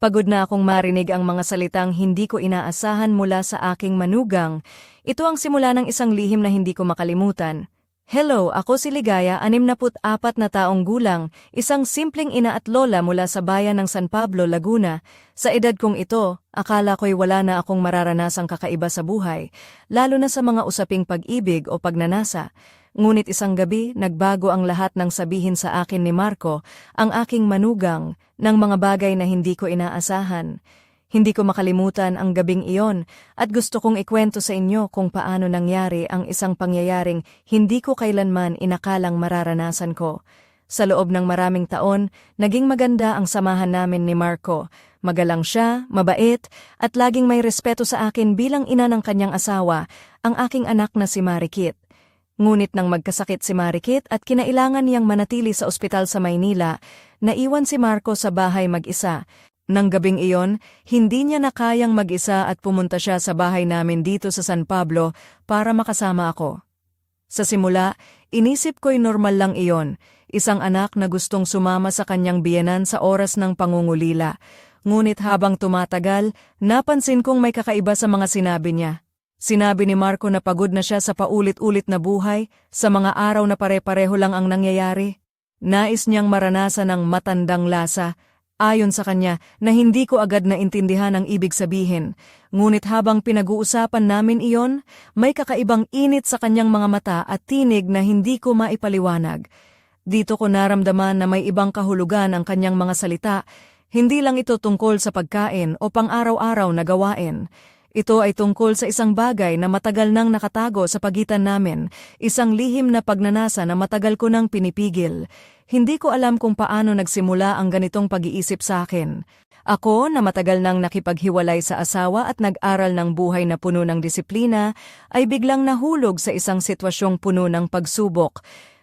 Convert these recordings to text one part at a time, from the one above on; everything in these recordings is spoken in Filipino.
Pagod na akong marinig ang mga salitang hindi ko inaasahan mula sa aking manugang. Ito ang simula ng isang lihim na hindi ko makalimutan. Hello, ako si Ligaya, 64 na taong gulang, isang simpleng ina at lola mula sa bayan ng San Pablo, Laguna. Sa edad kong ito, akala ko'y wala na akong mararanasang kakaiba sa buhay, lalo na sa mga usaping pag-ibig o pagnanasa. Ngunit isang gabi, nagbago ang lahat ng sabihin sa akin ni Marco, ang aking manugang, ng mga bagay na hindi ko inaasahan. Hindi ko makalimutan ang gabing iyon at gusto kong ikwento sa inyo kung paano nangyari ang isang pangyayaring hindi ko kailanman inakalang mararanasan ko. Sa loob ng maraming taon, naging maganda ang samahan namin ni Marco. Magalang siya, mabait, at laging may respeto sa akin bilang ina ng kanyang asawa, ang aking anak na si Marikit. Ngunit nang magkasakit si Marikit at kinailangan niyang manatili sa ospital sa Maynila, naiwan si Marco sa bahay mag-isa. Nang gabing iyon, hindi niya na kayang mag-isa at pumunta siya sa bahay namin dito sa San Pablo para makasama ako. Sa simula, inisip ko'y normal lang iyon, isang anak na gustong sumama sa kanyang biyenan sa oras ng pangungulila. Ngunit habang tumatagal, napansin kong may kakaiba sa mga sinabi niya. Sinabi ni Marco na pagod na siya sa paulit-ulit na buhay, sa mga araw na pare-pareho lang ang nangyayari. Nais niyang maranasan ng matandang lasa, ayon sa kanya na hindi ko agad na intindihan ang ibig sabihin. Ngunit habang pinag-uusapan namin iyon, may kakaibang init sa kanyang mga mata at tinig na hindi ko maipaliwanag. Dito ko naramdaman na may ibang kahulugan ang kanyang mga salita, hindi lang ito tungkol sa pagkain o pang-araw-araw na gawain. Ito ay tungkol sa isang bagay na matagal nang nakatago sa pagitan namin, isang lihim na pagnanasa na matagal ko nang pinipigil. Hindi ko alam kung paano nagsimula ang ganitong pag-iisip sa akin. Ako na matagal nang nakipaghiwalay sa asawa at nag-aral ng buhay na puno ng disiplina, ay biglang nahulog sa isang sitwasyong puno ng pagsubok.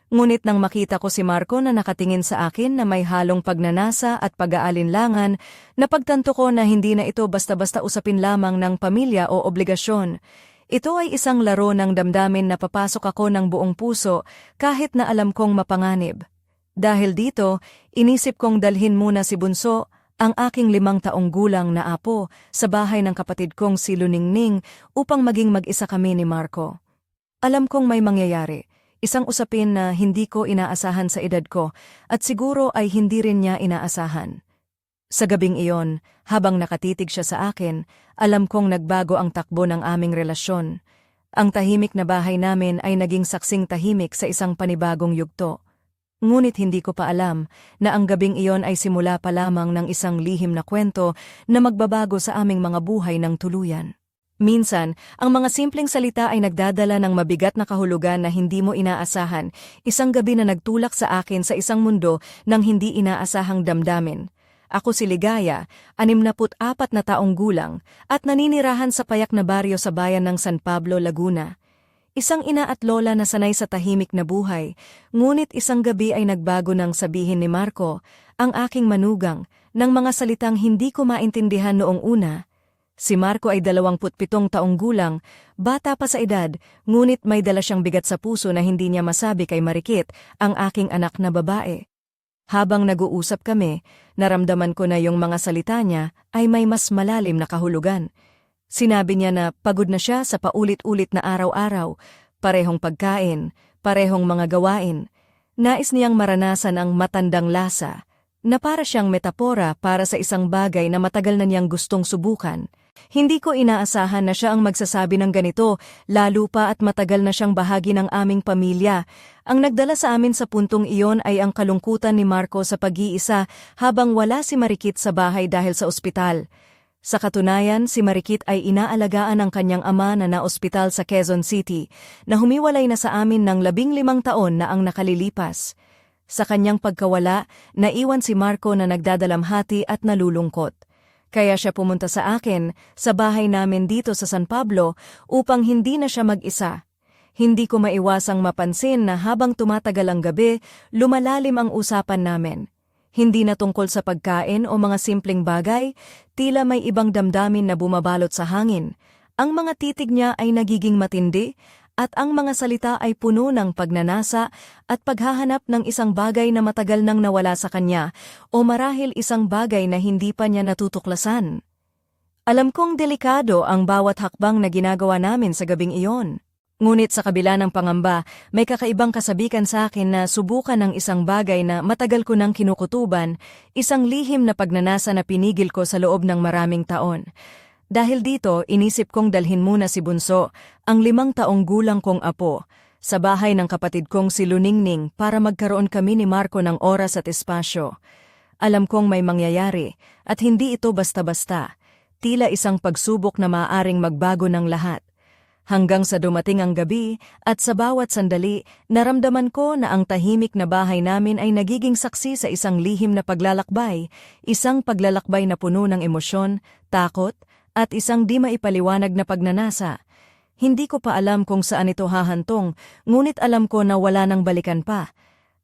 Ngunit nang makita ko si Marco na nakatingin sa akin na may halong pagnanasa at pag-aalinlangan, napagtanto ko na hindi na ito basta-basta usapin lamang ng pamilya o obligasyon. Ito ay isang laro ng damdamin na papasok ako ng buong puso kahit na alam kong mapanganib. Dahil dito, inisip kong dalhin muna si Bunso, ang aking limang taong gulang na apo, sa bahay ng kapatid kong si Luningning upang maging mag-isa kami ni Marco. Alam kong may mangyayari, isang usapin na hindi ko inaasahan sa edad ko at siguro ay hindi rin niya inaasahan. Sa gabing iyon, habang nakatitig siya sa akin, alam kong nagbago ang takbo ng aming relasyon. Ang tahimik na bahay namin ay naging saksing tahimik sa isang panibagong yugto. Ngunit hindi ko pa alam na ang gabing iyon ay simula pa lamang ng isang lihim na kwento na magbabago sa aming mga buhay ng tuluyan. Minsan, ang mga simpleng salita ay nagdadala ng mabigat na kahulugan na hindi mo inaasahan, isang gabi na nagtulak sa akin sa isang mundo ng hindi inaasahang damdamin. Ako si Ligaya, 64 na taong gulang, at naninirahan sa payak na baryo sa bayan ng San Pablo, Laguna. Isang ina at lola na sanay sa tahimik na buhay, ngunit isang gabi ay nagbago ng sabihin ni Marco, ang aking manugang, ng mga salitang hindi ko maintindihan noong una. Si Marco ay 27 taong gulang, bata pa sa edad, ngunit may dala siyang bigat sa puso na hindi niya masabi kay Marikit, ang aking anak na babae. Habang nag-uusap kami, naramdaman ko na yung mga salita niya ay may mas malalim na kahulugan. Sinabi niya na pagod na siya sa paulit-ulit na araw-araw, parehong pagkain, parehong mga gawain. Nais niyang maranasan ang matandang lasa, na para siyang metapora para sa isang bagay na matagal na niyang gustong subukan. Hindi ko inaasahan na siya ang magsasabi ng ganito, lalo pa at matagal na siyang bahagi ng aming pamilya. Ang nagdala sa amin sa puntong iyon ay ang kalungkutan ni Marco sa pag-iisa habang wala si Marikit sa bahay dahil sa ospital. Sa katunayan, si Marikit ay inaalagaan ng kanyang ama na naospital sa Quezon City, na humiwalay na sa amin ng labing limang taon na ang nakalilipas. Sa kanyang pagkawala, naiwan si Marco na nagdadalamhati at nalulungkot. Kaya siya pumunta sa akin, sa bahay namin dito sa San Pablo, upang hindi na siya mag-isa. Hindi ko maiwasang mapansin na habang tumatagal ang gabi, lumalalim ang usapan namin. Hindi na tungkol sa pagkain o mga simpleng bagay, tila may ibang damdamin na bumabalot sa hangin. Ang mga titig niya ay nagiging matindi, at ang mga salita ay puno ng pagnanasa at paghahanap ng isang bagay na matagal nang nawala sa kanya o marahil isang bagay na hindi pa niya natutuklasan. Alam kong delikado ang bawat hakbang na ginagawa namin sa gabing iyon. Ngunit sa kabila ng pangamba, may kakaibang kasabikan sa akin na subukan ng isang bagay na matagal ko nang kinukutuban, isang lihim na pagnanasa na pinigil ko sa loob ng maraming taon. Dahil dito, inisip kong dalhin muna si Bunso, ang limang taong gulang kong apo, sa bahay ng kapatid kong si Luningning para magkaroon kami ni Marco ng oras at espasyo. Alam kong may mangyayari, at hindi ito basta-basta. Tila isang pagsubok na maaaring magbago ng lahat. Hanggang sa dumating ang gabi at sa bawat sandali, naramdaman ko na ang tahimik na bahay namin ay nagiging saksi sa isang lihim na paglalakbay, isang paglalakbay na puno ng emosyon, takot, at isang di maipaliwanag na pagnanasa. Hindi ko pa alam kung saan ito hahantong, ngunit alam ko na wala nang balikan pa.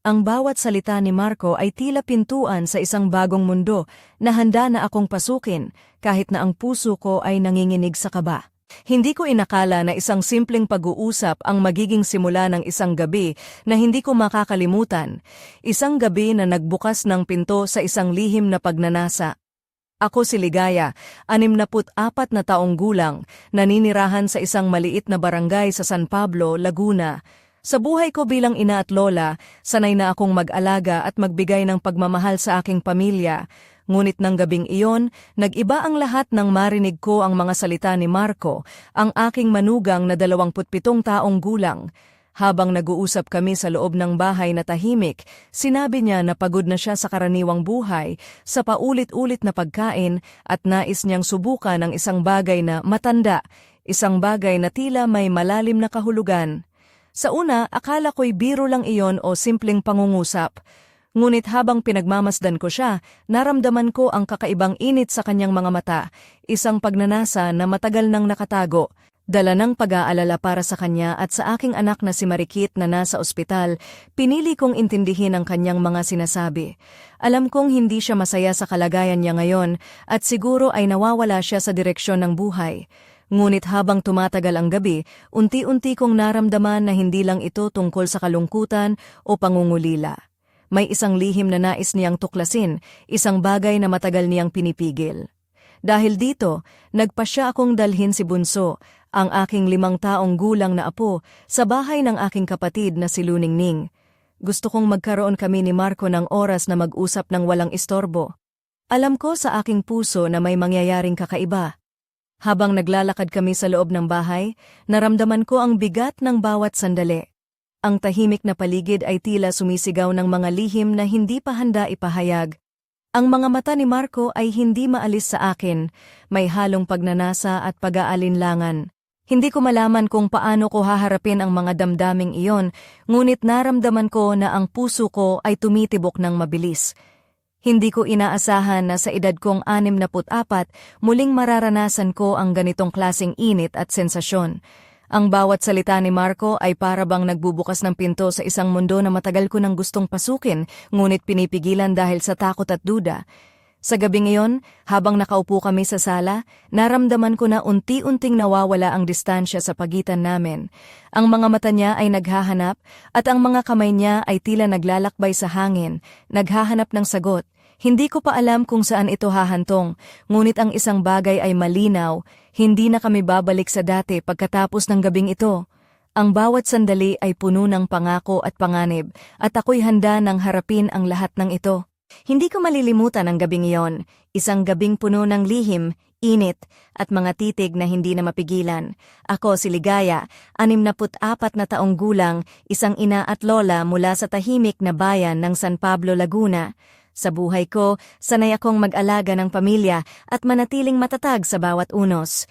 Ang bawat salita ni Marco ay tila pintuan sa isang bagong mundo na handa na akong pasukin kahit na ang puso ko ay nanginginig sa kaba. Hindi ko inakala na isang simpleng pag-uusap ang magiging simula ng isang gabi na hindi ko makakalimutan, isang gabi na nagbukas ng pinto sa isang lihim na pagnanasa. Ako si Ligaya, 64 na taong gulang, naninirahan sa isang maliit na barangay sa San Pablo, Laguna. Sa buhay ko bilang ina at lola, sanay na akong mag-alaga at magbigay ng pagmamahal sa aking pamilya, Ngunit ng gabing iyon, nag-iba ang lahat nang marinig ko ang mga salita ni Marco, ang aking manugang na 27 taong gulang. Habang nag-uusap kami sa loob ng bahay na tahimik, sinabi niya na pagod na siya sa karaniwang buhay, sa paulit-ulit na pagkain at nais niyang subukan ang isang bagay na matanda, isang bagay na tila may malalim na kahulugan. Sa una, akala ko'y biro lang iyon o simpleng pangungusap. Ngunit habang pinagmamasdan ko siya, naramdaman ko ang kakaibang init sa kanyang mga mata, isang pagnanasa na matagal nang nakatago, dala ng pag-aalala para sa kanya at sa aking anak na si Marikit na nasa ospital, pinili kong intindihin ang kanyang mga sinasabi. Alam kong hindi siya masaya sa kalagayan niya ngayon at siguro ay nawawala siya sa direksyon ng buhay. Ngunit habang tumatagal ang gabi, unti-unti kong naramdaman na hindi lang ito tungkol sa kalungkutan o pangungulila. May isang lihim na nais niyang tuklasin, isang bagay na matagal niyang pinipigil. Dahil dito, nagpasya akong dalhin si Bunso, ang aking limang taong gulang na apo, sa bahay ng aking kapatid na si Luningning. Gusto kong magkaroon kami ni Marco ng oras na mag-usap ng walang istorbo. Alam ko sa aking puso na may mangyayaring kakaiba. Habang naglalakad kami sa loob ng bahay, naramdaman ko ang bigat ng bawat sandali. Ang tahimik na paligid ay tila sumisigaw ng mga lihim na hindi pa handa ipahayag. Ang mga mata ni Marco ay hindi maalis sa akin, may halong pagnanasa at pag-aalinlangan. Hindi ko malaman kung paano ko haharapin ang mga damdaming iyon, ngunit naramdaman ko na ang puso ko ay tumitibok ng mabilis. Hindi ko inaasahan na sa edad kong 64, muling mararanasan ko ang ganitong klasing init at sensasyon. Ang bawat salita ni Marco ay para bang nagbubukas ng pinto sa isang mundo na matagal ko nang gustong pasukin, ngunit pinipigilan dahil sa takot at duda. Sa gabi ngayon, habang nakaupo kami sa sala, naramdaman ko na unti-unting nawawala ang distansya sa pagitan namin. Ang mga mata niya ay naghahanap at ang mga kamay niya ay tila naglalakbay sa hangin, naghahanap ng sagot. Hindi ko pa alam kung saan ito hahantong, ngunit ang isang bagay ay malinaw, hindi na kami babalik sa dati pagkatapos ng gabing ito. Ang bawat sandali ay puno ng pangako at panganib, at ako'y handa ng harapin ang lahat ng ito. Hindi ko malilimutan ang gabing iyon, isang gabing puno ng lihim, init, at mga titig na hindi na mapigilan. Ako si Ligaya, 64 na taong gulang, isang ina at lola mula sa tahimik na bayan ng San Pablo, Laguna. Sa buhay ko, sanay akong mag-alaga ng pamilya at manatiling matatag sa bawat unos.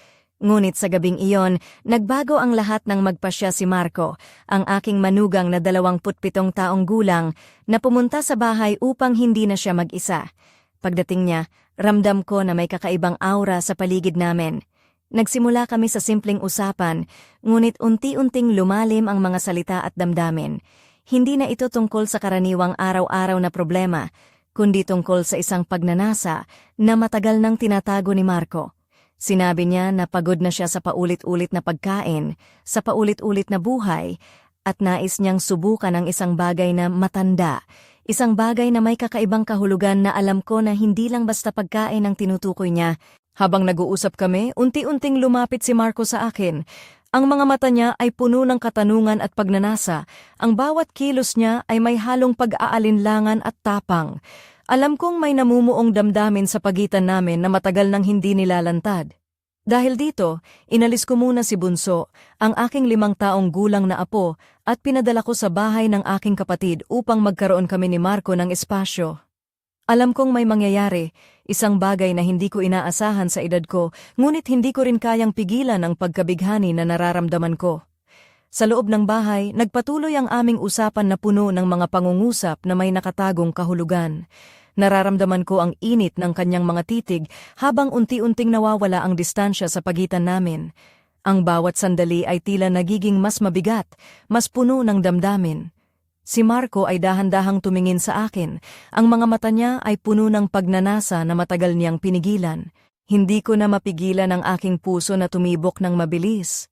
Ngunit sa gabing iyon, nagbago ang lahat ng magpasya si Marco, ang aking manugang na 27 taong gulang, na pumunta sa bahay upang hindi na siya mag-isa. Pagdating niya, ramdam ko na may kakaibang aura sa paligid namin. Nagsimula kami sa simpleng usapan, ngunit unti-unting lumalim ang mga salita at damdamin. Hindi na ito tungkol sa karaniwang araw-araw na problema, kundi tungkol sa isang pagnanasa na matagal nang tinatago ni Marco. Sinabi niya na pagod na siya sa paulit-ulit na pagkain, sa paulit-ulit na buhay, at nais niyang subukan ang isang bagay na matanda, isang bagay na may kakaibang kahulugan na alam ko na hindi lang basta pagkain ang tinutukoy niya. Habang nag-uusap kami, unti-unting lumapit si Marco sa akin. Ang mga mata niya ay puno ng katanungan at pagnanasa. Ang bawat kilos niya ay may halong pag-aalinlangan at tapang. Alam kong may namumuong damdamin sa pagitan namin na matagal nang hindi nilalantad. Dahil dito, inalis ko muna si Bunso, ang aking limang taong gulang na apo, at pinadala ko sa bahay ng aking kapatid upang magkaroon kami ni Marco ng espasyo. Alam kong may mangyayari, isang bagay na hindi ko inaasahan sa edad ko, ngunit hindi ko rin kayang pigilan ang pagkabighani na nararamdaman ko. Sa loob ng bahay, nagpatuloy ang aming usapan na puno ng mga pangungusap na may nakatagong kahulugan. Nararamdaman ko ang init ng kanyang mga titig habang unti-unting nawawala ang distansya sa pagitan namin. Ang bawat sandali ay tila nagiging mas mabigat, mas puno ng damdamin. Si Marco ay dahan-dahang tumingin sa akin. Ang mga mata niya ay puno ng pagnanasa na matagal niyang pinigilan. Hindi ko na mapigilan ang aking puso na tumibok ng mabilis.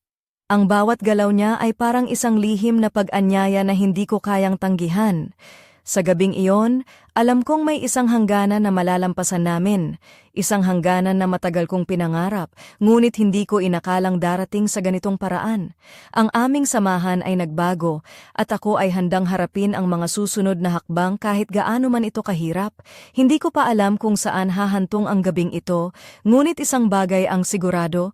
Ang bawat galaw niya ay parang isang lihim na pag-anyaya na hindi ko kayang tanggihan. Sa gabing iyon, alam kong may isang hangganan na malalampasan namin, isang hangganan na matagal kong pinangarap, ngunit hindi ko inakalang darating sa ganitong paraan. Ang aming samahan ay nagbago, at ako ay handang harapin ang mga susunod na hakbang kahit gaano man ito kahirap. Hindi ko pa alam kung saan hahantong ang gabing ito, ngunit isang bagay ang sigurado,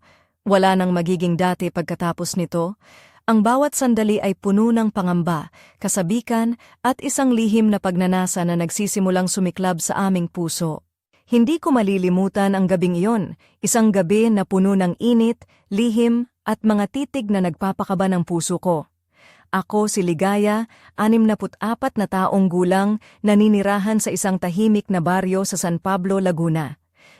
wala nang magiging dati pagkatapos nito. Ang bawat sandali ay puno ng pangamba, kasabikan at isang lihim na pagnanasa na nagsisimulang sumiklab sa aming puso. Hindi ko malilimutan ang gabing iyon, isang gabi na puno ng init, lihim at mga titig na nagpapakaba ng puso ko. Ako si Ligaya, 64 na taong gulang, naninirahan sa isang tahimik na baryo sa San Pablo, Laguna.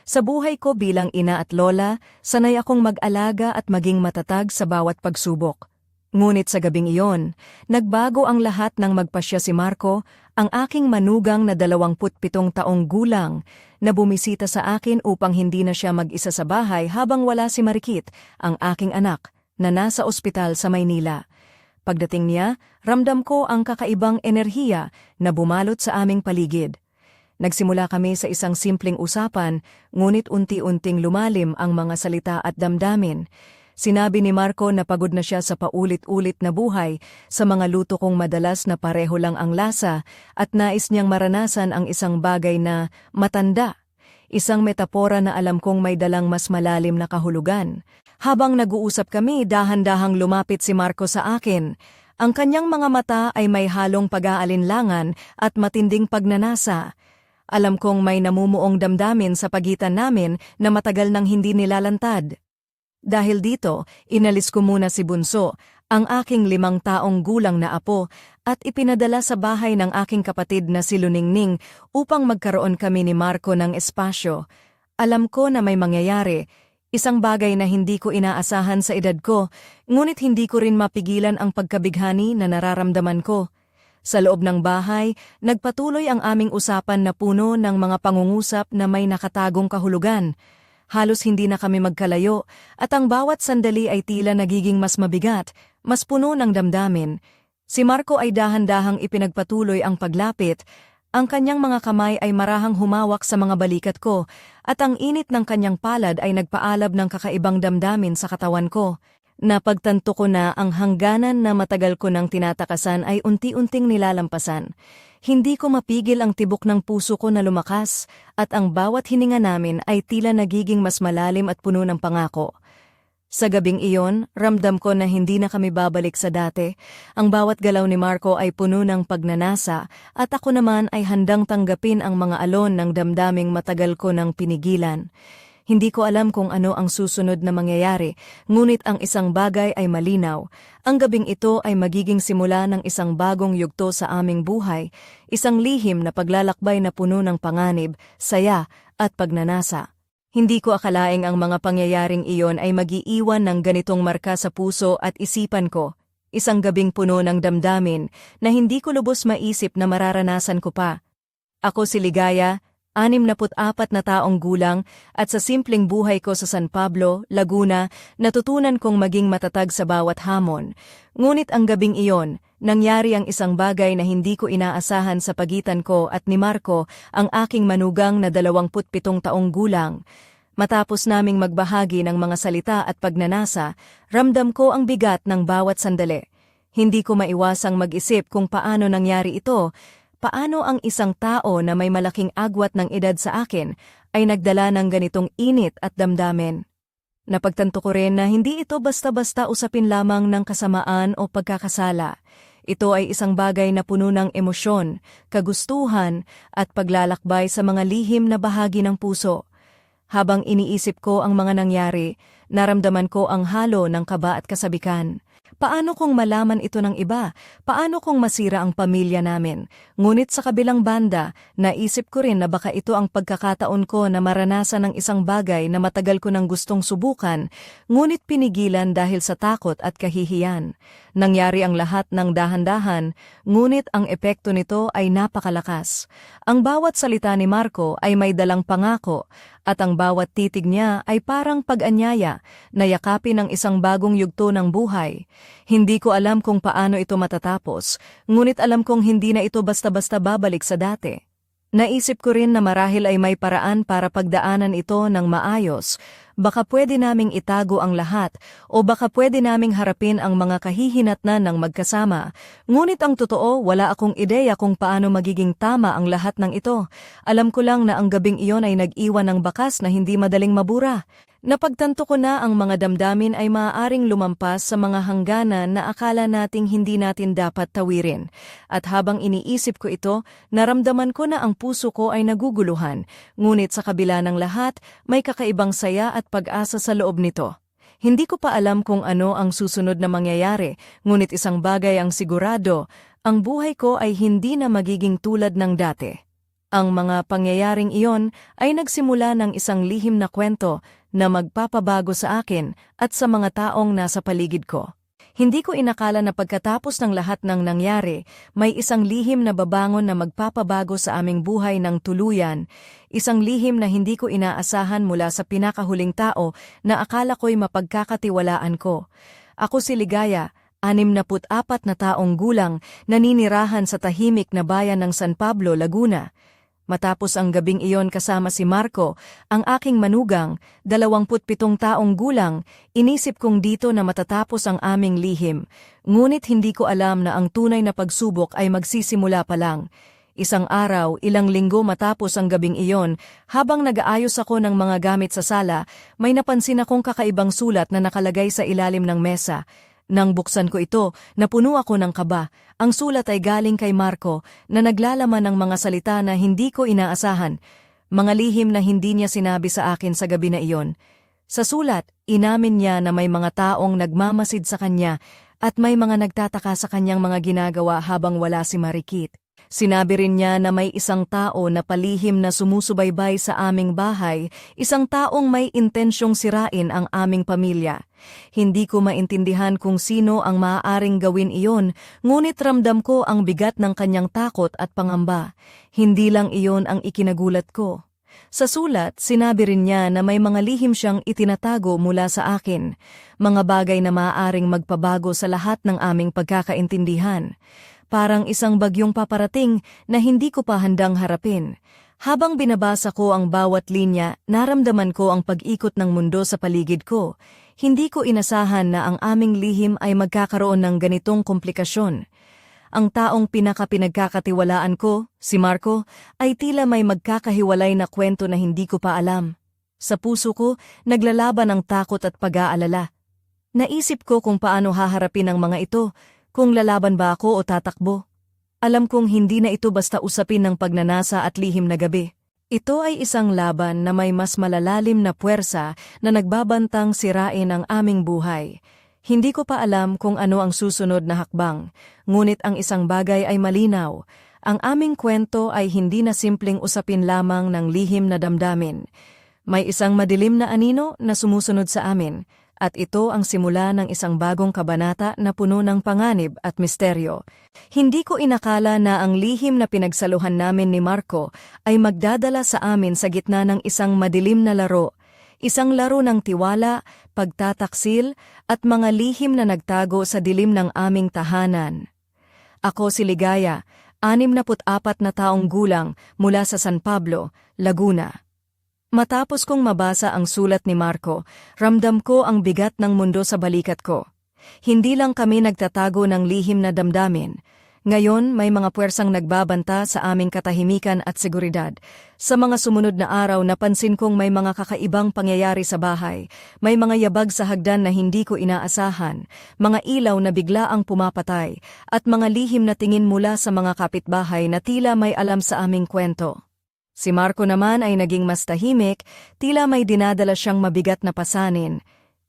Sa buhay ko bilang ina at lola, sanay akong mag-alaga at maging matatag sa bawat pagsubok. Ngunit sa gabing iyon, nagbago ang lahat nang magpasya si Marco, ang aking manugang na 27 taong gulang, na bumisita sa akin upang hindi na siya mag-isa sa bahay habang wala si Marikit, ang aking anak, na nasa ospital sa Maynila. Pagdating niya, ramdam ko ang kakaibang enerhiya na bumalot sa aming paligid. Nagsimula kami sa isang simpleng usapan, ngunit unti-unting lumalim ang mga salita at damdamin. Sinabi ni Marco na pagod na siya sa paulit-ulit na buhay, sa mga luto kong madalas na pareho lang ang lasa, at nais niyang maranasan ang isang bagay na matanda. Isang metapora na alam kong may dalang mas malalim na kahulugan. Habang nag-uusap kami, dahan-dahang lumapit si Marco sa akin. Ang kanyang mga mata ay may halong pag-aalinlangan at matinding pagnanasa. Alam kong may namumuong damdamin sa pagitan namin na matagal nang hindi nilalantad. Dahil dito, inalis ko muna si Bunso, ang aking limang taong gulang na apo, at ipinadala sa bahay ng aking kapatid na si Luningning upang magkaroon kami ni Marco ng espasyo. Alam ko na may mangyayari, isang bagay na hindi ko inaasahan sa edad ko, ngunit hindi ko rin mapigilan ang pagkabighani na nararamdaman ko. Sa loob ng bahay, nagpatuloy ang aming usapan na puno ng mga pangungusap na may nakatagong kahulugan halos hindi na kami magkalayo at ang bawat sandali ay tila nagiging mas mabigat, mas puno ng damdamin. Si Marco ay dahan-dahang ipinagpatuloy ang paglapit, ang kanyang mga kamay ay marahang humawak sa mga balikat ko at ang init ng kanyang palad ay nagpaalab ng kakaibang damdamin sa katawan ko. Napagtanto ko na ang hangganan na matagal ko nang tinatakasan ay unti-unting nilalampasan. Hindi ko mapigil ang tibok ng puso ko na lumakas at ang bawat hininga namin ay tila nagiging mas malalim at puno ng pangako. Sa gabing iyon, ramdam ko na hindi na kami babalik sa dati. Ang bawat galaw ni Marco ay puno ng pagnanasa at ako naman ay handang tanggapin ang mga alon ng damdaming matagal ko nang pinigilan. Hindi ko alam kung ano ang susunod na mangyayari, ngunit ang isang bagay ay malinaw. Ang gabing ito ay magiging simula ng isang bagong yugto sa aming buhay, isang lihim na paglalakbay na puno ng panganib, saya, at pagnanasa. Hindi ko akalaing ang mga pangyayaring iyon ay magiiwan ng ganitong marka sa puso at isipan ko. Isang gabing puno ng damdamin na hindi ko lubos maisip na mararanasan ko pa. Ako si Ligaya, 64 na taong gulang at sa simpleng buhay ko sa San Pablo, Laguna, natutunan kong maging matatag sa bawat hamon. Ngunit ang gabing iyon, nangyari ang isang bagay na hindi ko inaasahan sa pagitan ko at ni Marco, ang aking manugang na 27 taong gulang. Matapos naming magbahagi ng mga salita at pagnanasa, ramdam ko ang bigat ng bawat sandali. Hindi ko maiwasang mag-isip kung paano nangyari ito, paano ang isang tao na may malaking agwat ng edad sa akin ay nagdala ng ganitong init at damdamin. Napagtanto ko rin na hindi ito basta-basta usapin lamang ng kasamaan o pagkakasala. Ito ay isang bagay na puno ng emosyon, kagustuhan at paglalakbay sa mga lihim na bahagi ng puso. Habang iniisip ko ang mga nangyari, naramdaman ko ang halo ng kaba at kasabikan. Paano kung malaman ito ng iba? Paano kung masira ang pamilya namin? Ngunit sa kabilang banda, naisip ko rin na baka ito ang pagkakataon ko na maranasan ng isang bagay na matagal ko nang gustong subukan, ngunit pinigilan dahil sa takot at kahihiyan. Nangyari ang lahat ng dahan-dahan, ngunit ang epekto nito ay napakalakas. Ang bawat salita ni Marco ay may dalang pangako, at ang bawat titig niya ay parang pag-anyaya na yakapin ang isang bagong yugto ng buhay. Hindi ko alam kung paano ito matatapos, ngunit alam kong hindi na ito basta-basta babalik sa dati. Naisip ko rin na marahil ay may paraan para pagdaanan ito ng maayos, baka pwede naming itago ang lahat o baka pwede naming harapin ang mga kahihinatnan ng magkasama. Ngunit ang totoo, wala akong ideya kung paano magiging tama ang lahat ng ito. Alam ko lang na ang gabing iyon ay nag-iwan ng bakas na hindi madaling mabura. Napagtanto ko na ang mga damdamin ay maaaring lumampas sa mga hangganan na akala nating hindi natin dapat tawirin. At habang iniisip ko ito, naramdaman ko na ang puso ko ay naguguluhan, ngunit sa kabila ng lahat, may kakaibang saya at pag-asa sa loob nito. Hindi ko pa alam kung ano ang susunod na mangyayari, ngunit isang bagay ang sigurado, ang buhay ko ay hindi na magiging tulad ng dati. Ang mga pangyayaring iyon ay nagsimula ng isang lihim na kwento na magpapabago sa akin at sa mga taong nasa paligid ko. Hindi ko inakala na pagkatapos ng lahat ng nangyari, may isang lihim na babangon na magpapabago sa aming buhay ng tuluyan, isang lihim na hindi ko inaasahan mula sa pinakahuling tao na akala ko'y mapagkakatiwalaan ko. Ako si Ligaya, 64 na taong gulang, naninirahan sa tahimik na bayan ng San Pablo, Laguna. Matapos ang gabing iyon kasama si Marco, ang aking manugang, 27 taong gulang, inisip kong dito na matatapos ang aming lihim. Ngunit hindi ko alam na ang tunay na pagsubok ay magsisimula pa lang. Isang araw, ilang linggo matapos ang gabing iyon, habang nag-aayos ako ng mga gamit sa sala, may napansin akong kakaibang sulat na nakalagay sa ilalim ng mesa. Nang buksan ko ito, napuno ako ng kaba. Ang sulat ay galing kay Marco na naglalaman ng mga salita na hindi ko inaasahan. Mga lihim na hindi niya sinabi sa akin sa gabi na iyon. Sa sulat, inamin niya na may mga taong nagmamasid sa kanya at may mga nagtataka sa kanyang mga ginagawa habang wala si Marikit. Sinabi rin niya na may isang tao na palihim na sumusubaybay sa aming bahay, isang taong may intensyong sirain ang aming pamilya. Hindi ko maintindihan kung sino ang maaaring gawin iyon, ngunit ramdam ko ang bigat ng kanyang takot at pangamba. Hindi lang iyon ang ikinagulat ko. Sa sulat, sinabi rin niya na may mga lihim siyang itinatago mula sa akin, mga bagay na maaaring magpabago sa lahat ng aming pagkakaintindihan parang isang bagyong paparating na hindi ko pa handang harapin. Habang binabasa ko ang bawat linya, naramdaman ko ang pag-ikot ng mundo sa paligid ko. Hindi ko inasahan na ang aming lihim ay magkakaroon ng ganitong komplikasyon. Ang taong pinaka-pinagkakatiwalaan ko, si Marco, ay tila may magkakahiwalay na kwento na hindi ko pa alam. Sa puso ko, naglalaban ang takot at pag-aalala. Naisip ko kung paano haharapin ang mga ito, kung lalaban ba ako o tatakbo. Alam kong hindi na ito basta usapin ng pagnanasa at lihim na gabi. Ito ay isang laban na may mas malalalim na puwersa na nagbabantang sirain ang aming buhay. Hindi ko pa alam kung ano ang susunod na hakbang, ngunit ang isang bagay ay malinaw. Ang aming kwento ay hindi na simpleng usapin lamang ng lihim na damdamin. May isang madilim na anino na sumusunod sa amin, at ito ang simula ng isang bagong kabanata na puno ng panganib at misteryo. Hindi ko inakala na ang lihim na pinagsaluhan namin ni Marco ay magdadala sa amin sa gitna ng isang madilim na laro, isang laro ng tiwala, pagtataksil, at mga lihim na nagtago sa dilim ng aming tahanan. Ako si Ligaya, 64 na taong gulang mula sa San Pablo, Laguna. Matapos kong mabasa ang sulat ni Marco, ramdam ko ang bigat ng mundo sa balikat ko. Hindi lang kami nagtatago ng lihim na damdamin. Ngayon, may mga puwersang nagbabanta sa aming katahimikan at seguridad. Sa mga sumunod na araw, napansin kong may mga kakaibang pangyayari sa bahay. May mga yabag sa hagdan na hindi ko inaasahan, mga ilaw na bigla ang pumapatay, at mga lihim na tingin mula sa mga kapitbahay na tila may alam sa aming kwento. Si Marco naman ay naging mas tahimik, tila may dinadala siyang mabigat na pasanin.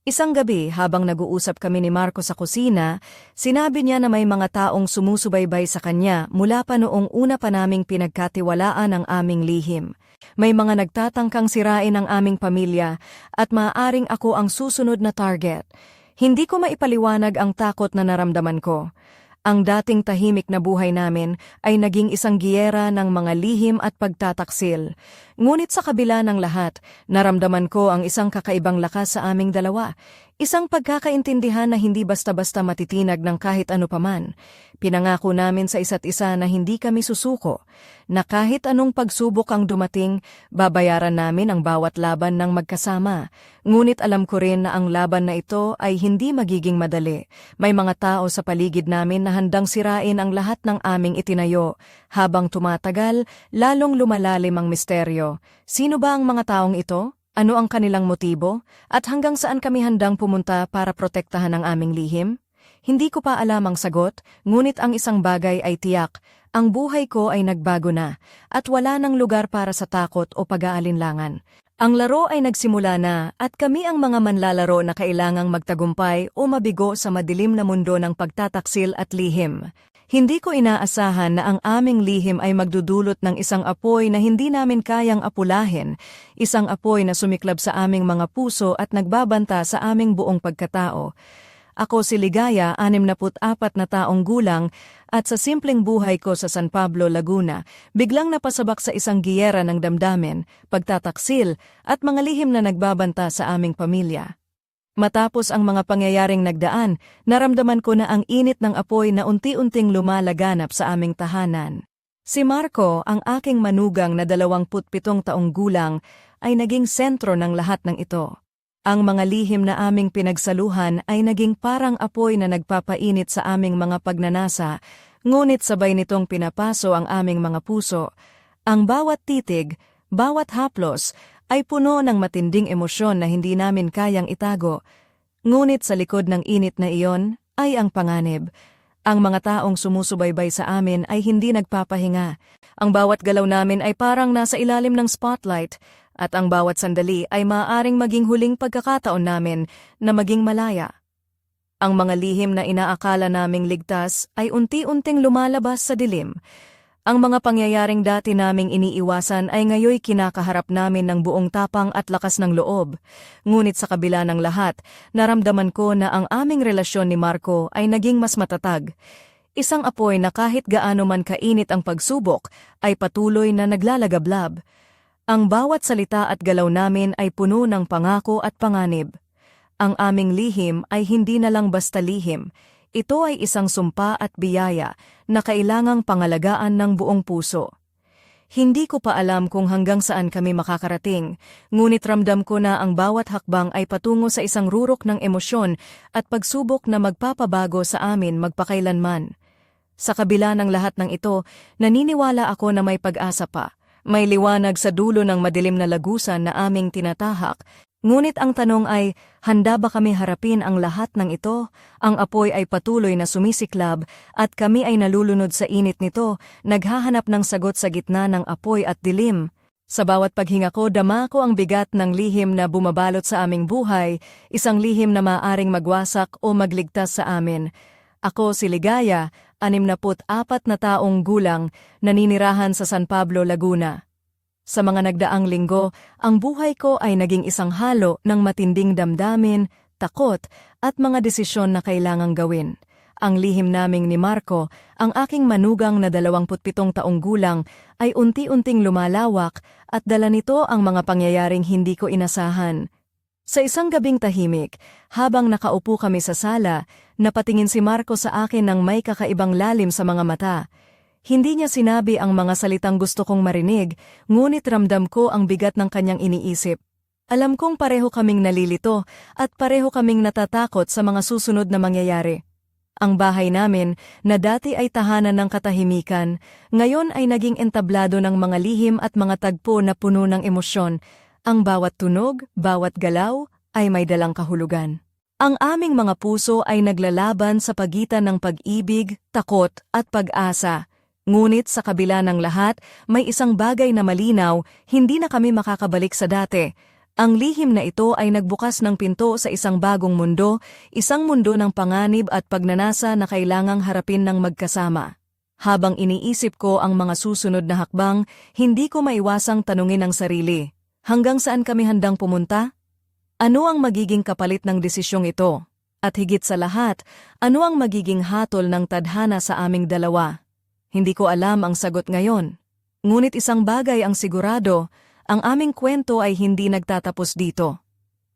Isang gabi, habang nag-uusap kami ni Marco sa kusina, sinabi niya na may mga taong sumusubaybay sa kanya mula pa noong una pa naming pinagkatiwalaan ang aming lihim. May mga nagtatangkang sirain ang aming pamilya at maaaring ako ang susunod na target. Hindi ko maipaliwanag ang takot na naramdaman ko. Ang dating tahimik na buhay namin ay naging isang giyera ng mga lihim at pagtataksil. Ngunit sa kabila ng lahat, naramdaman ko ang isang kakaibang lakas sa aming dalawa. Isang pagkakaintindihan na hindi basta-basta matitinag ng kahit ano paman. Pinangako namin sa isa't isa na hindi kami susuko, na kahit anong pagsubok ang dumating, babayaran namin ang bawat laban ng magkasama. Ngunit alam ko rin na ang laban na ito ay hindi magiging madali. May mga tao sa paligid namin na handang sirain ang lahat ng aming itinayo. Habang tumatagal, lalong lumalalim ang misteryo. Sino ba ang mga taong ito? Ano ang kanilang motibo? At hanggang saan kami handang pumunta para protektahan ang aming lihim? Hindi ko pa alam ang sagot, ngunit ang isang bagay ay tiyak, ang buhay ko ay nagbago na, at wala nang lugar para sa takot o pag-aalinlangan. Ang laro ay nagsimula na at kami ang mga manlalaro na kailangang magtagumpay o mabigo sa madilim na mundo ng pagtataksil at lihim. Hindi ko inaasahan na ang aming lihim ay magdudulot ng isang apoy na hindi namin kayang apulahin, isang apoy na sumiklab sa aming mga puso at nagbabanta sa aming buong pagkatao. Ako si Ligaya, 64 na taong gulang, at sa simpleng buhay ko sa San Pablo, Laguna, biglang napasabak sa isang giyera ng damdamin, pagtataksil, at mga lihim na nagbabanta sa aming pamilya. Matapos ang mga pangyayaring nagdaan, naramdaman ko na ang init ng apoy na unti-unting lumalaganap sa aming tahanan. Si Marco, ang aking manugang na 27 taong gulang, ay naging sentro ng lahat ng ito. Ang mga lihim na aming pinagsaluhan ay naging parang apoy na nagpapainit sa aming mga pagnanasa, ngunit sabay nitong pinapaso ang aming mga puso. Ang bawat titig, bawat haplos, ay puno ng matinding emosyon na hindi namin kayang itago. Ngunit sa likod ng init na iyon ay ang panganib. Ang mga taong sumusubaybay sa amin ay hindi nagpapahinga. Ang bawat galaw namin ay parang nasa ilalim ng spotlight, at ang bawat sandali ay maaaring maging huling pagkakataon namin na maging malaya. Ang mga lihim na inaakala naming ligtas ay unti-unting lumalabas sa dilim. Ang mga pangyayaring dati naming iniiwasan ay ngayoy kinakaharap namin ng buong tapang at lakas ng loob. Ngunit sa kabila ng lahat, naramdaman ko na ang aming relasyon ni Marco ay naging mas matatag. Isang apoy na kahit gaano man kainit ang pagsubok ay patuloy na naglalagablab. Ang bawat salita at galaw namin ay puno ng pangako at panganib. Ang aming lihim ay hindi na lang basta lihim, ito ay isang sumpa at biyaya na kailangang pangalagaan ng buong puso. Hindi ko pa alam kung hanggang saan kami makakarating, ngunit ramdam ko na ang bawat hakbang ay patungo sa isang rurok ng emosyon at pagsubok na magpapabago sa amin magpakailanman. Sa kabila ng lahat ng ito, naniniwala ako na may pag-asa pa. May liwanag sa dulo ng madilim na lagusan na aming tinatahak, ngunit ang tanong ay, handa ba kami harapin ang lahat ng ito? Ang apoy ay patuloy na sumisiklab at kami ay nalulunod sa init nito, naghahanap ng sagot sa gitna ng apoy at dilim. Sa bawat paghinga ko, dama ko ang bigat ng lihim na bumabalot sa aming buhay, isang lihim na maaring magwasak o magligtas sa amin. Ako si Ligaya, 64 na taong gulang, naninirahan sa San Pablo, Laguna. Sa mga nagdaang linggo, ang buhay ko ay naging isang halo ng matinding damdamin, takot, at mga desisyon na kailangang gawin. Ang lihim naming ni Marco, ang aking manugang na 27 taong gulang, ay unti-unting lumalawak at dala nito ang mga pangyayaring hindi ko inasahan. Sa isang gabing tahimik, habang nakaupo kami sa sala, napatingin si Marco sa akin ng may kakaibang lalim sa mga mata. Hindi niya sinabi ang mga salitang gusto kong marinig, ngunit ramdam ko ang bigat ng kanyang iniisip. Alam kong pareho kaming nalilito at pareho kaming natatakot sa mga susunod na mangyayari. Ang bahay namin, na dati ay tahanan ng katahimikan, ngayon ay naging entablado ng mga lihim at mga tagpo na puno ng emosyon. Ang bawat tunog, bawat galaw, ay may dalang kahulugan. Ang aming mga puso ay naglalaban sa pagitan ng pag-ibig, takot, at pag-asa. Ngunit sa kabila ng lahat, may isang bagay na malinaw, hindi na kami makakabalik sa dati. Ang lihim na ito ay nagbukas ng pinto sa isang bagong mundo, isang mundo ng panganib at pagnanasa na kailangang harapin ng magkasama. Habang iniisip ko ang mga susunod na hakbang, hindi ko maiwasang tanungin ang sarili. Hanggang saan kami handang pumunta? Ano ang magiging kapalit ng desisyong ito? At higit sa lahat, ano ang magiging hatol ng tadhana sa aming dalawa? Hindi ko alam ang sagot ngayon. Ngunit isang bagay ang sigurado, ang aming kwento ay hindi nagtatapos dito.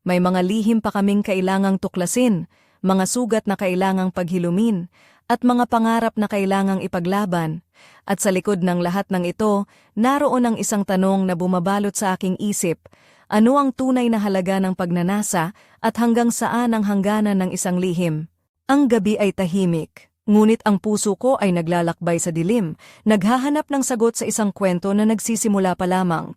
May mga lihim pa kaming kailangang tuklasin, mga sugat na kailangang paghilumin, at mga pangarap na kailangang ipaglaban. At sa likod ng lahat ng ito, naroon ang isang tanong na bumabalot sa aking isip, ano ang tunay na halaga ng pagnanasa at hanggang saan ang hangganan ng isang lihim? Ang gabi ay tahimik. Ngunit ang puso ko ay naglalakbay sa dilim, naghahanap ng sagot sa isang kwento na nagsisimula pa lamang.